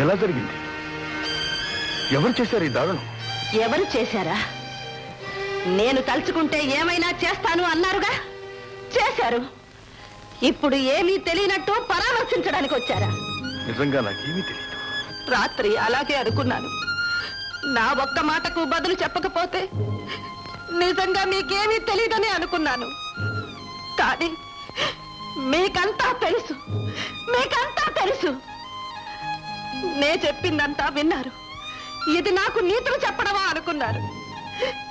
ఎలా జరిగింది? ఎవరు చేశారు ఈ దారుణం? ఎవరు చేశారా? నేను తలుచుకుంటే ఏమైనా చేస్తాను అన్నారుగా? చేశారు. ఇప్పుడు ఏమీ తెలియనట్టు పరామర్శించడానికి వచ్చారా? నిజంగా నాకేమీ తెలియదు రాత్రి అలాగే అనుకున్నాను. నా ఒక్క మాటకు బదులు చెప్పకపోతే నిజంగా మీకేమీ తెలియదని అనుకున్నాను. కానీ మీకంతా తెలుసు. మీకంతా తెలుసు. నే చెప్పిందంతా విన్నారు. ఇది నాకు నీతులు చెప్పడమా అనుకున్నారు.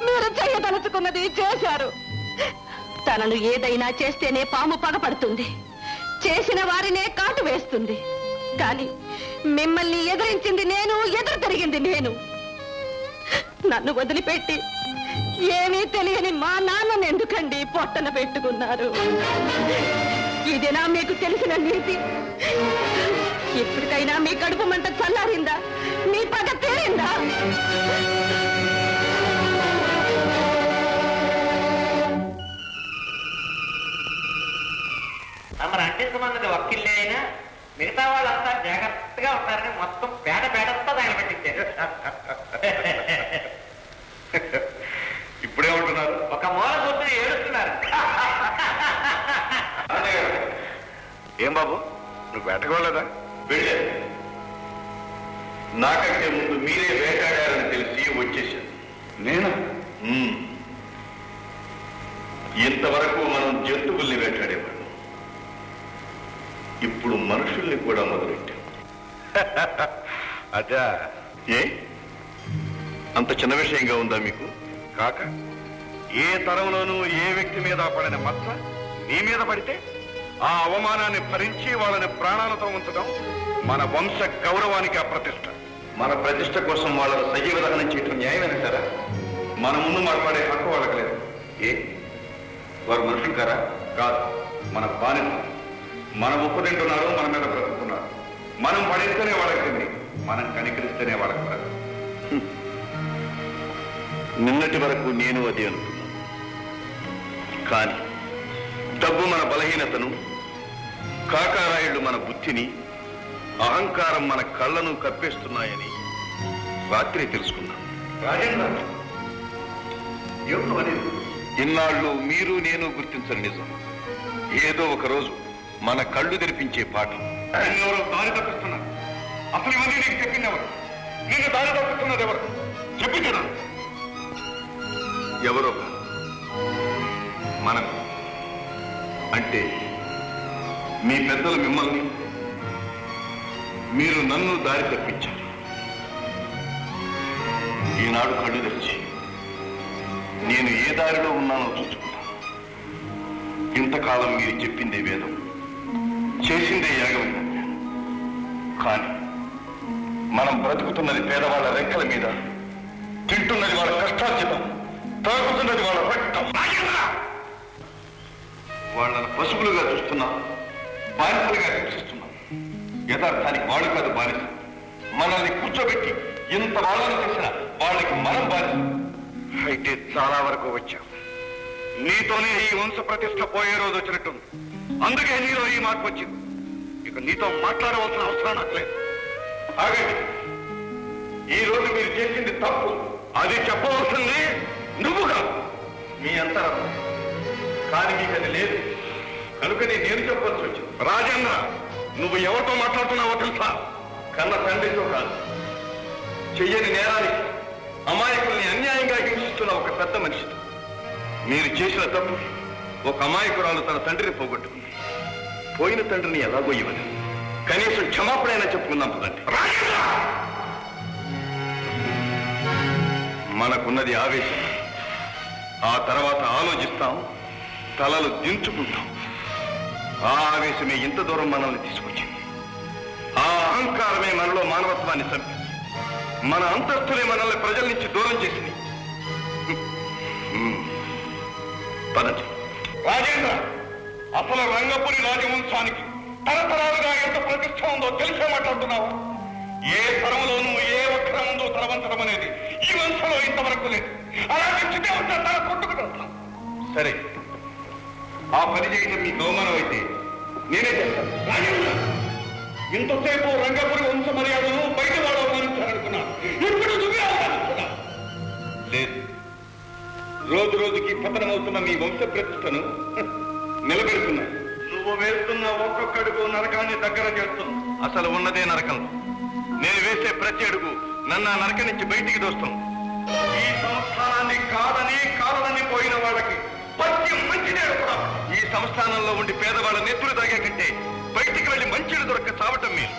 మీరు చేయదలుచుకున్నది చేశారు. తనను ఏదైనా చేస్తేనే పాము పగపడుతుంది. చేసిన వారినే కాటు వేస్తుంది. కానీ మిమ్మల్ని ఎదిరించింది నేను ఎదురు తిరిగింది నేను. నన్ను వదిలిపెట్టి ఏమీ తెలియని మా నాన్నను ఎందుకండి పొట్టన పెట్టుకున్నారు? ఇదేనా మీకు తెలిసిన నీతి. ఇప్పటికైనా మీ కడుపు మంట చల్లారిందా? మీ పగ తీరిందా? తమరు అంటించమన్నది వకీల్లే అయినా మిగతా వాళ్ళంతా జాగ్రత్తగా ఉంటారని మొత్తం పేడ పేడంతా తగలబెట్టించారు ఇప్పుడే ఉంటున్నారు. ఒక మూల కూర్చొని ఏడుస్తున్నారు. ఏం బాబు? నువ్వు వేటకోలేదా వెళ్ళే నాకంటే ముందు మీరే వేటాడారని తెలిసి వచ్చేసాను నేను? ఇంతవరకు మనం జంతువుల్ని వేటాడేవాళ్ళం. ఇప్పుడు మనుషుల్ని కూడా మొదలెట్టాం. అదా ఏ? అంత చిన్న విషయంగా ఉందా మీకు? కాక ఏ తరంలోనూ ఏ వ్యక్తి మీద పడిన మచ్చ నీ మీద పడితే ఆ అవమానాన్ని భరించి వాళ్ళని ప్రాణాలతో ఉంచడం మన వంశ గౌరవానికి అప్రతిష్ట మన ప్రతిష్ట కోసం వాళ్ళని సజీవ దహనం చేయటం న్యాయమేనంటారా మన ముందు మాట్లాడే హక్కు వాళ్ళకి లేదు. ఏ? వారు మనుషులు కారా కాదు. మన బానిస. మన ఉప్పు తింటున్నారు మన మీద బ్రతుకుతున్నారు. మనం పడిస్తేనే వాళ్ళకి తిండి. మనం కనికరిస్తేనే వాళ్ళకి బ్రతుకు. నిన్నటి వరకు నేను అదే అనుకున్నాను కానీ డబ్బు మన బలహీనతను కాకారాయుళ్ళు మన బుద్ధిని అహంకారం మన కళ్ళను కప్పేస్తున్నాయని రాత్రి తెలుసుకున్నాను ఇన్నాళ్ళు మీరు నేను గుర్తించని నిజం. ఏదో ఒక రోజు మన కళ్ళు తెరిపించే పాఠం ఎవరు దారి తప్పిస్తున్నారు. అసలు ఇవన్నీ నీకు చెప్పింది ఎవరు? నీకు దారి తప్పిస్తున్నది ఎవరు? చెప్పించడం ఎవరో. మనం అంటే మీ పెద్దలు మిమ్మల్ని మీరు నన్ను దారి తప్పించారు. ఈనాడు కళ్ళు తెరిచి నేను ఏ దారిలో ఉన్నానో చూసుకుంటాను ఇంతకాలం మీరు చెప్పిందే వేదం. చేసిందే యాగం. కానీ మనం బ్రతుకుతున్నది పేదవాళ్ళ రెక్కల మీద తింటున్నది వాళ్ళ కష్టార్జితం తాగుతున్నది వాళ్ళ రక్తం. వాళ్ళని పశువులుగా చూస్తున్నా బాధితులుగా హింసిస్తున్నాం యథార్థానికి వాడు కాదు బానిస. మనల్ని కూర్చోబెట్టి ఇంత వాళ్ళని చేసిన వాళ్ళకి మనం బానిస. అయితే చాలా వరకు వచ్చాం. నీతోనే ఈ వంశ ప్రతిష్ట పోయే రోజు వచ్చినట్టుంది. అందుకే నీలో ఈ మార్పు వచ్చింది. ఇక నీతో మాట్లాడవలసిన అవసరం నాకు లేదు. ఆగండి. ఈ రోజు మీరు చేసింది తప్పు. అది చెప్పవలసింది నువ్వు కాదు. మీ అంతరం. కానీ మీకు అది లేదు. కనుకనే నేను చెప్పవలసి వచ్చింది? రాజేంద్ర నువ్వు ఎవరితో మాట్లాడుతున్నావో తెలుసా? కన్న తండ్రితో కాదు. చెయ్యని నేరానికి అమాయకుల్ని అన్యాయంగా హింసిస్తున్న ఒక పెద్ద మనిషితో మీరు చేసిన తప్పు ఒక అమాయకురాలు తన తండ్రిని పోగొట్టుకుంది. పోయిన తండ్రిని ఎలాగో ఇవ్వదు కనీసం క్షమాపణైనా చెప్పుకుందాం పదండి. మనకున్నది ఆవేశం. ఆ తర్వాత ఆలోచిస్తాం తలలు దించుకుంటాం. ఆ ఆవేశమే ఇంత దూరం మనల్ని తీసుకొచ్చింది. ఆ అహంకారమే మనలో మానవత్వాన్ని చంపింది మన అంతస్తులే మనల్ని ప్రజల నుంచి దూరం చేసింది. పదండి. రాజేంద్ర అసలు రంగపురి రాజవంశానికి తరతరాలుగా ఎంత ప్రతిష్ట ఉందో తెలిసే మాట్లాడుతున్నావా. ఏ తరంలోనూ ఏ ఒక్కరి ముందు తలవంచడం అనేది ఈ వంశంలో ఇంతవరకు లేదు. అలాగే చితే ఉంటే తల కొట్టుకుంటాం సరే. ఆ పని చేయడం మీకు అవమానం అయితే నేనే చేస్తాను. రాజేంద్ర ఇంతసేపు రంగపురి వంశ మర్యాదను బయట వాడు అవమానించాలనుకున్నాను ఇప్పుడు నువ్వే లేదు. రోజు రోజుకి పతనమవుతున్న మీ వంశ ప్రతిష్టను నిలబెడుతున్నా. నువ్వు వేస్తున్న ఒక్కొక్కడుగు నరకాన్ని దగ్గర చేస్తుంది. అసలు ఉన్నదే నరకం. నేను వేసే ప్రతి అడుగు నన్ను నరక నుంచి బయటికి దోస్తాం ఈ సంస్థానాన్ని కాదని కాలదని పోయిన వాళ్ళకి కూడా ఈ సంస్థానంలో ఉండి పేదవాళ్ళ నెత్తులు తాగే కంటే బయటికి వెళ్ళి మంచిని దొరక్క చావటం మీరు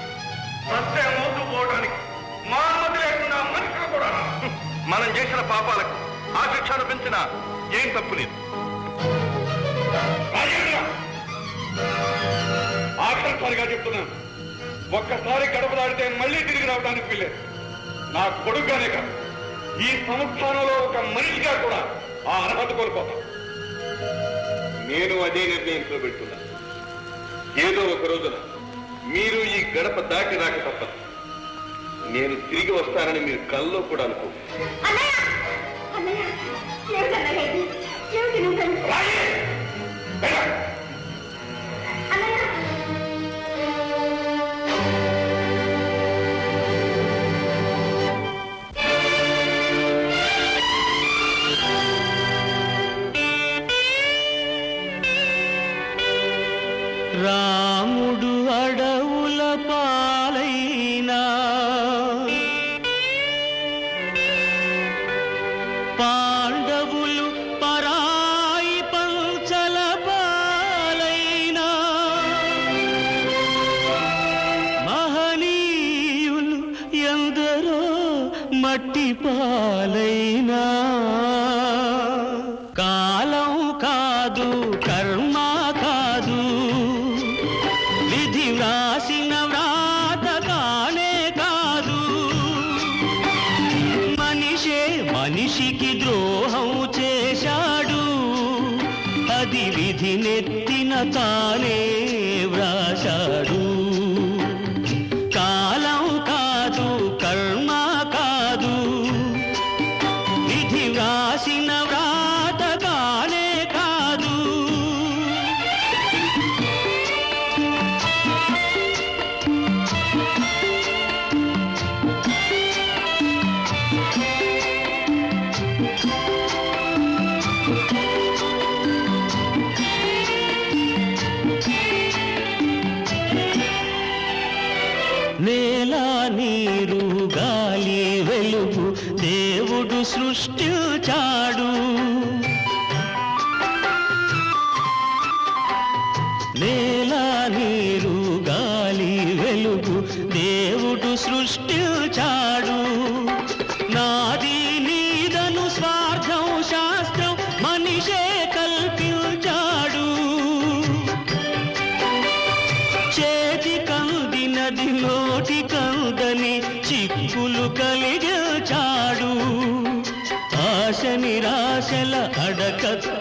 సత్య మోసుకుపోవడానికి మా అనుమతి లేకుండా మనుషులు కూడా మనం చేసిన పాపాలకు ఆ శిక్షను పెంచిన ఏం తప్పు లేదు. ఆఖరిసారిగా చెప్తున్నాను ఒక్కసారి గడప దాడితే మళ్ళీ తిరిగి రావడానికి వీలేదు నా కొడుకుగానే కాదు ఈ సంస్థానంలో ఒక మనిషిగా కూడా ఆ అర్హత కోల్పోతాం. నేను అదే నిర్ణయంతో పెడుతున్నా ఏదో ఒక రోజున మీరు ఈ గడప దాటి రాక తప్పదు నేను తిరిగి వస్తానని మీరు కల్లో కూడా అనుకో అన్నయ్య! రాముడు అడవుల పాలైనా. పాండవులు పరాయి పంచల పాలైనా. మహనీయులు ఎందరో మట్టి పాలైనా. అది నెత్తిన తానే సృష్టించాడు. నేల నీరు గాలి వెలుగు దేవుడు సృష్టించాడు. నాది నీదను స్వార్థం శాస్త్రం మనిషే కల్పించాడు. చేతి కందినది నోటి కందని చిక్కులు ಕಥ